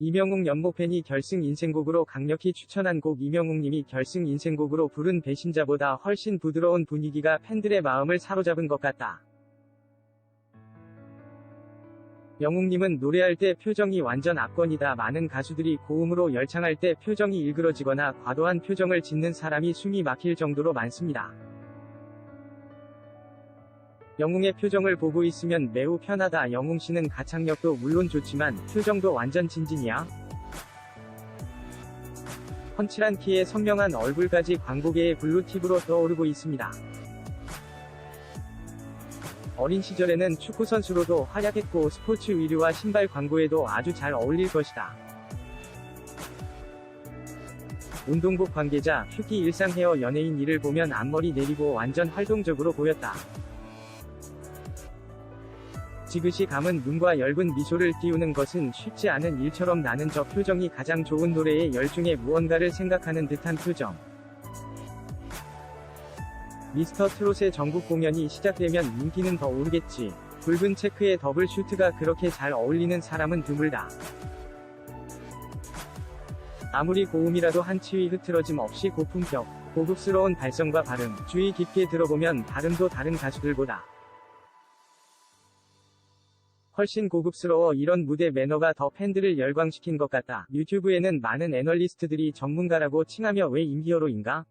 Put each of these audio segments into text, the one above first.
이명웅 연모팬이 결승 인생곡으로 강력히 추천한 곡 이명웅님이 결승 인생곡으로 부른 배신자보다 훨씬 부드러운 분위기가 팬들의 마음을 사로잡은 것 같다. 영웅님은 노래할 때 표정이 완전 압권이다. 많은 가수들이 고음으로 열창할 때 표정이 일그러지거나 과도한 표정을 짓는 사람이 숨이 막힐 정도로 많습니다. 영웅의 표정을 보고 있으면 매우 편하다. 영웅씨는 가창력도 물론 좋지만 표정도 완전 진진이야. 펀치란 키에 선명한 얼굴까지 광고계의 블루팁으로 떠오르고 있습니다. 어린 시절에는 축구 선수로도 활약했고 스포츠 의류와 신발 광고에도 아주 잘 어울릴 것이다. 운동복 관계자, 큐티 일상 헤어 연예인 이를 보면 앞머리 내리고 완전 활동적으로 보였다. 지그시 감은 눈과 엷은 미소를 띄우는 것은 쉽지 않은 일처럼 나는 저 표정이 가장 좋은 노래의 열중에 무언가를 생각하는 듯한 표정. 미스터 트롯의 전국 공연이 시작되면 인기는 더 오르겠지. 붉은 체크의 더블 슈트가 그렇게 잘 어울리는 사람은 드물다. 아무리 고음이라도 한 치위 흐트러짐 없이 고품격, 고급스러운 발성과 발음, 주의 깊게 들어보면 발음도 다른 가수들보다 훨씬 고급스러워 이런 무대 매너가 더 팬들을 열광시킨 것 같다. 유튜브에는 많은 애널리스트들이 전문가라고 칭하며 왜 임기어로인가?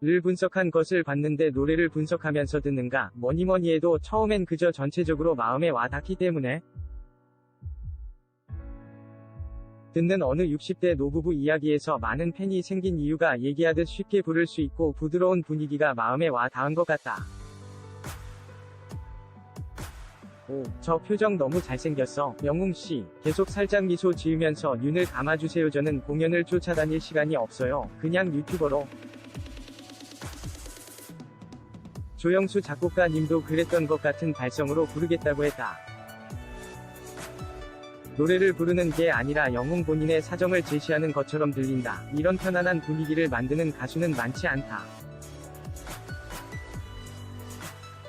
를 분석한 것을 봤는데 노래를 분석하면서 듣는가 뭐니뭐니 해도 처음엔 그저 전체적으로 마음에 와 닿기 때문에 듣는 어느 60대 노부부 이야기에서 많은 팬이 생긴 이유가 얘기하듯 쉽게 부를 수 있고 부드러운 분위기가 마음에 와 닿은 것 같다. 오, 저 표정 너무 잘생겼어. 영웅씨, 계속 살짝 미소 지으면서 눈을 감아주세요. 저는 공연을 쫓아다닐 시간이 없어요. 그냥 유튜버로. 조영수 작곡가님도 그랬던 것 같은 발성으로 부르겠다고 했다. 노래를 부르는 게 아니라 영웅 본인의 사정을 제시하는 것처럼 들린다. 이런 편안한 분위기를 만드는 가수는 많지 않다.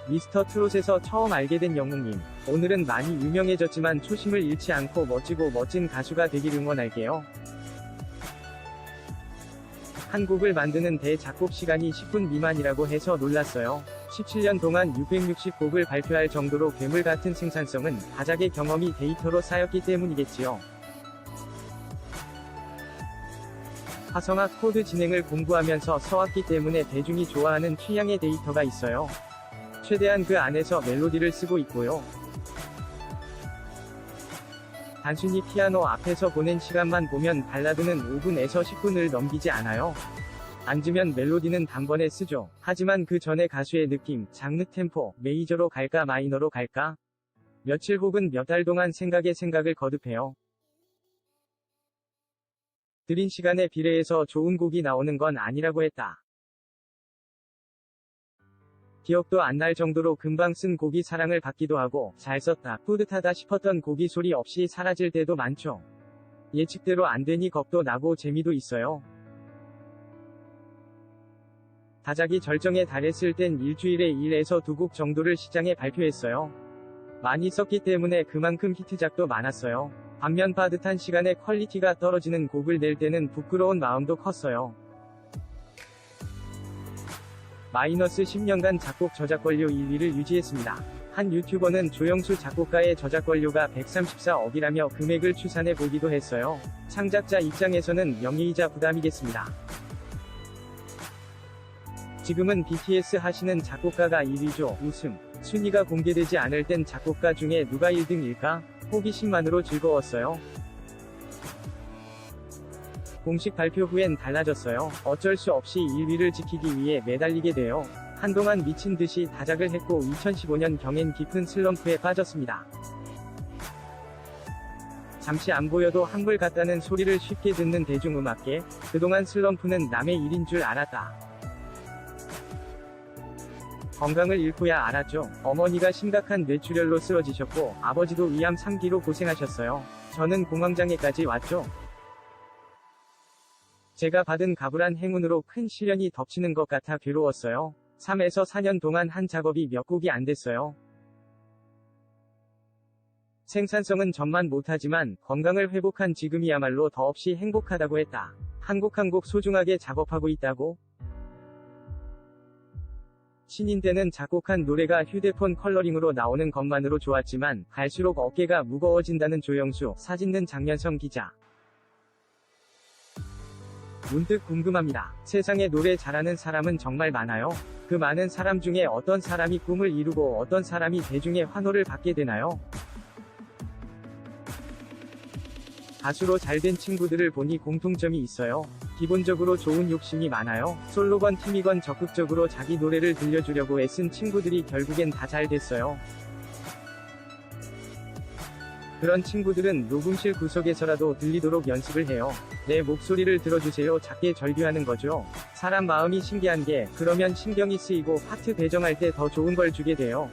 미스터 트롯에서 처음 알게 된 영웅님. 오늘은 많이 유명해졌지만 초심을 잃지 않고 멋지고 멋진 가수가 되길 응원할게요. 한 곡을 만드는 대작곡 시간이 10분 미만이라고 해서 놀랐어요. 17년 동안 660곡을 발표할 정도로 괴물 같은 생산성은 다작의 경험이 데이터로 쌓였기 때문이겠지요. 화성학 코드 진행을 공부하면서 써왔기 때문에 대중이 좋아하는 취향의 데이터가 있어요. 최대한 그 안에서 멜로디를 쓰고 있고요. 단순히 피아노 앞에서 보낸 시간만 보면 발라드는 5분에서 10분을 넘기지 않아요. 앉으면 멜로디는 단번에 쓰죠. 하지만 그 전에 가수의 느낌, 장르 템포, 메이저로 갈까 마이너로 갈까? 며칠 혹은 몇 달 동안 생각에 생각을 거듭해요. 들인 시간에 비례해서 좋은 곡이 나오는 건 아니라고 했다. 기억도 안 날 정도로 금방 쓴 곡이 사랑을 받기도 하고 잘 썼다 뿌듯하다 싶었던 곡이 소리 없이 사라질 때도 많죠. 예측대로 안 되니 겁도 나고 재미도 있어요. 다작이 절정에 달했을 땐 일주일에 1에서 2곡 정도를 시장에 발표했어요. 많이 썼기 때문에 그만큼 히트작도 많았어요. 반면 빠듯한 시간에 퀄리티가 떨어지는 곡을 낼 때는 부끄러운 마음도 컸어요. 마이너스 10년간 작곡 저작권료 1위를 유지했습니다. 한 유튜버는 조영수 작곡가의 저작권료가 134억이라며 금액을 추산해 보기도 했어요. 창작자 입장에서는 명예이자 부담이겠습니다. 지금은 BTS 하시는 작곡가가 1위죠. 웃음. 순위가 공개되지 않을 땐 작곡가 중에 누가 1등일까? 호기심만으로 즐거웠어요. 공식 발표 후엔 달라졌어요. 어쩔 수 없이 1위를 지키기 위해 매달리게 돼요. 한동안 미친 듯이 다작을 했고 2015년 경엔 깊은 슬럼프에 빠졌습니다. 잠시 안 보여도 한물 같다는 소리를 쉽게 듣는 대중음악계, 그동안 슬럼프는 남의 일인 줄 알았다. 건강을 잃고야 알았죠. 어머니가 심각한 뇌출혈로 쓰러지셨고, 아버지도 위암 3기로 고생하셨어요. 저는 공황장애까지 왔죠. 제가 받은 가불한 행운으로 큰 시련이 덮치는 것 같아 괴로웠어요. 3에서 4년 동안 한 작업이 몇 곡이 안 됐어요. 생산성은 전만 못하지만 건강을 회복한 지금이야말로 더없이 행복하다고 했다. 한 곡 한 곡 소중하게 작업하고 있다고? 신인 때는 작곡한 노래가 휴대폰 컬러링으로 나오는 것만으로 좋았지만 갈수록 어깨가 무거워진다는 조영수, 사진는 장현성 기자. 문득 궁금합니다. 세상에 노래 잘하는 사람은 정말 많아요. 그 많은 사람 중에 어떤 사람이 꿈을 이루고 어떤 사람이 대중의 환호를 받게 되나요? 가수로 잘된 친구들을 보니 공통점이 있어요. 기본적으로 좋은 욕심이 많아요. 솔로건 팀이건 적극적으로 자기 노래를 들려주려고 애쓴 친구들이 결국엔 다 잘 됐어요. 그런 친구들은 녹음실 구석에서라도 들리도록 연습을 해요. 내 목소리를 들어주세요. 작게 절규하는 거죠. 사람 마음이 신기한 게 그러면 신경이 쓰이고 파트 배정할 때 더 좋은 걸 주게 돼요.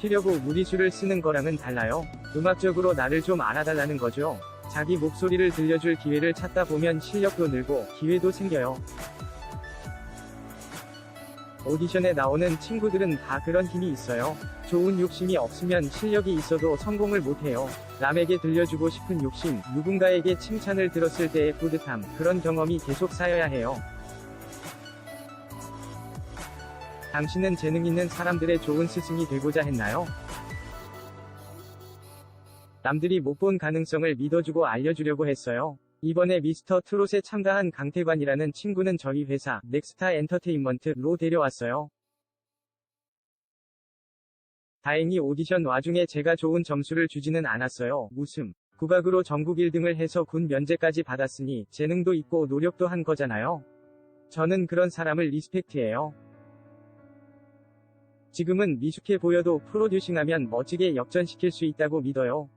피려고 무리수를 쓰는 거랑은 달라요. 음악적으로 나를 좀 알아달라는 거죠. 자기 목소리를 들려줄 기회를 찾다 보면 실력도 늘고 기회도 생겨요. 오디션에 나오는 친구들은 다 그런 힘이 있어요. 좋은 욕심이 없으면 실력이 있어도 성공을 못해요. 남에게 들려주고 싶은 욕심, 누군가에게 칭찬을 들었을 때의 뿌듯함, 그런 경험이 계속 쌓여야 해요. 당신은 재능 있는 사람들의 좋은 스승이 되고자 했나요? 남들이 못 본 가능성을 믿어주고 알려주려고 했어요. 이번에 미스터 트롯에 참가한 강태관이라는 친구는 저희 회사 넥스타 엔터테인먼트로 데려왔어요. 다행히 오디션 와중에 제가 좋은 점수를 주지는 않았어요. 웃음. 국악으로 전국 1등을 해서 군 면제까지 받았으니 재능도 있고 노력도 한 거잖아요. 저는 그런 사람을 리스펙트해요. 지금은 미숙해 보여도 프로듀싱하면 멋지게 역전시킬 수 있다고 믿어요.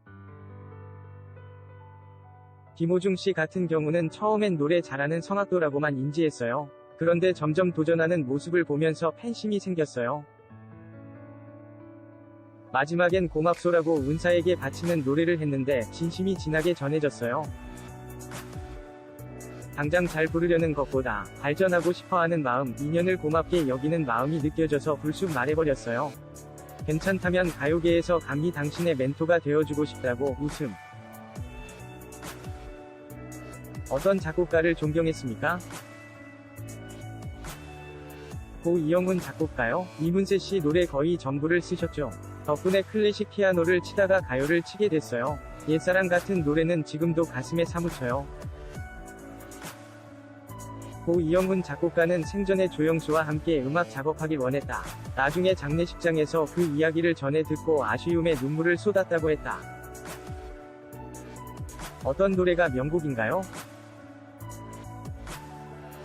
김호중 씨 같은 경우는 처음엔 노래 잘하는 성악도라고만 인지했어요. 그런데 점점 도전하는 모습을 보면서 팬심이 생겼어요. 마지막엔 고맙소라고 은사에게 바치는 노래를 했는데 진심이 진하게 전해졌어요. 당장 잘 부르려는 것보다 발전하고 싶어하는 마음, 인연을 고맙게 여기는 마음이 느껴져서 불쑥 말해버렸어요. 괜찮다면 가요계에서 감히 당신의 멘토가 되어주고 싶다고 웃음. 어떤 작곡가를 존경했습니까? 고 이영훈 작곡가요? 이문세 씨 노래 거의 전부를 쓰셨죠. 덕분에 클래식 피아노를 치다가 가요를 치게 됐어요. 옛사랑 같은 노래는 지금도 가슴에 사무쳐요. 고 이영훈 작곡가는 생전에 조영수와 함께 음악 작업하길 원했다. 나중에 장례식장에서 그 이야기를 전해 듣고 아쉬움에 눈물을 쏟았다고 했다. 어떤 노래가 명곡인가요?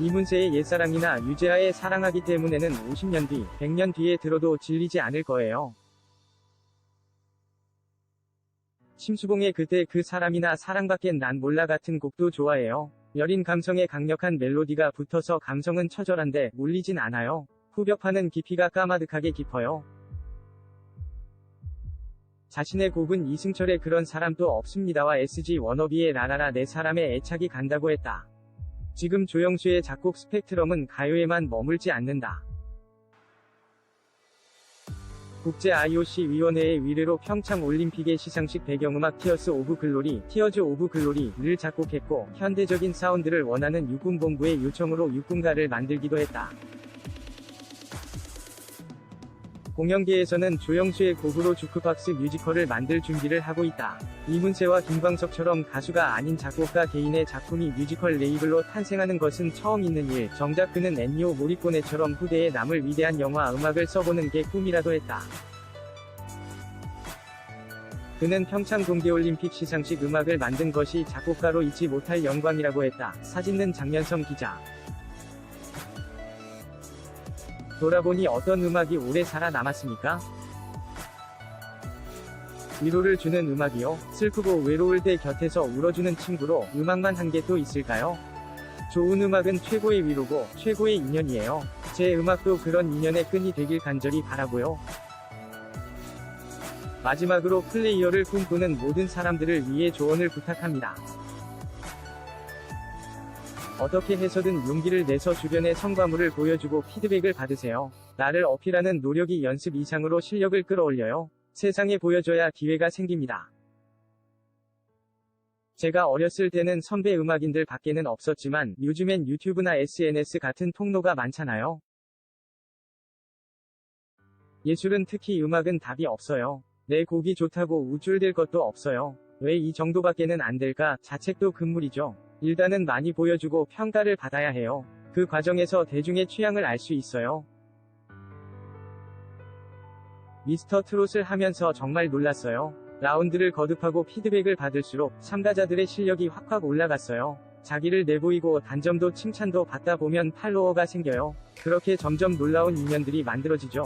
이문세의 옛사랑이나 유재하의 사랑하기 때문에는 50년 뒤, 100년 뒤에 들어도 질리지 않을 거예요. 심수봉의 그때 그 사람이나 사랑밖엔 난 몰라 같은 곡도 좋아해요. 여린 감성에 강력한 멜로디가 붙어서 감성은 처절한데 물리진 않아요. 후벼파는 깊이가 까마득하게 깊어요. 자신의 곡은 이승철의 그런 사람도 없습니다와 SG 워너비의 라라라 내 사람의 애착이 간다고 했다. 지금 조영수의 작곡 스펙트럼은 가요에만 머물지 않는다. 국제 IOC 위원회의 위례로 평창 올림픽의 시상식 배경음악 티어스 오브 글로리, 티어즈 오브 글로리를 작곡했고 현대적인 사운드를 원하는 육군본부의 요청으로 육군가를 만들기도 했다. 공연계에서는 조영수의 곡으로 주크박스 뮤지컬을 만들 준비를 하고 있다. 이문세와 김광석처럼 가수가 아닌 작곡가 개인의 작품이 뮤지컬 레이블로 탄생하는 것은 처음 있는 일. 정작 그는 엔니오 모리꼬네처럼 후대에 남을 위대한 영화 음악을 써보는 게 꿈이라도 했다. 그는 평창 동계올림픽 시상식 음악을 만든 것이 작곡가로 잊지 못할 영광이라고 했다. 사진는 장면성 기자. 돌아보니 어떤 음악이 오래 살아남았습니까? 위로를 주는 음악이요. 슬프고 외로울 때 곁에서 울어주는 친구로 음악만 한개또 있을까요? 좋은 음악은 최고의 위로고 최고의 인연이에요. 제 음악도 그런 인연의 끈이 되길 간절히 바라고요. 마지막으로 플레이어를 꿈꾸는 모든 사람들을 위해 조언을 부탁합니다. 어떻게 해서든 용기를 내서 주변의 성과물을 보여주고 피드백을 받으세요. 나를 어필하는 노력이 연습 이상으로 실력을 끌어올려요. 세상에 보여줘야 기회가 생깁니다. 제가 어렸을 때는 선배 음악인들 밖에는 없었지만 요즘엔 유튜브나 SNS 같은 통로가 많잖아요. 예술은 특히 음악은 답이 없어요. 내 곡이 좋다고 우쭐댈 것도 없어요. 왜 이 정도밖에는 안 될까? 자책도 금물이죠. 일단은 많이 보여주고 평가를 받아야 해요. 그 과정에서 대중의 취향을 알 수 있어요. 미스터 트롯을 하면서 정말 놀랐어요. 라운드를 거듭하고 피드백을 받을수록 참가자들의 실력이 확확 올라갔어요. 자기를 내보이고 단점도 칭찬도 받다 보면 팔로워가 생겨요. 그렇게 점점 놀라운 인연들이 만들어지죠.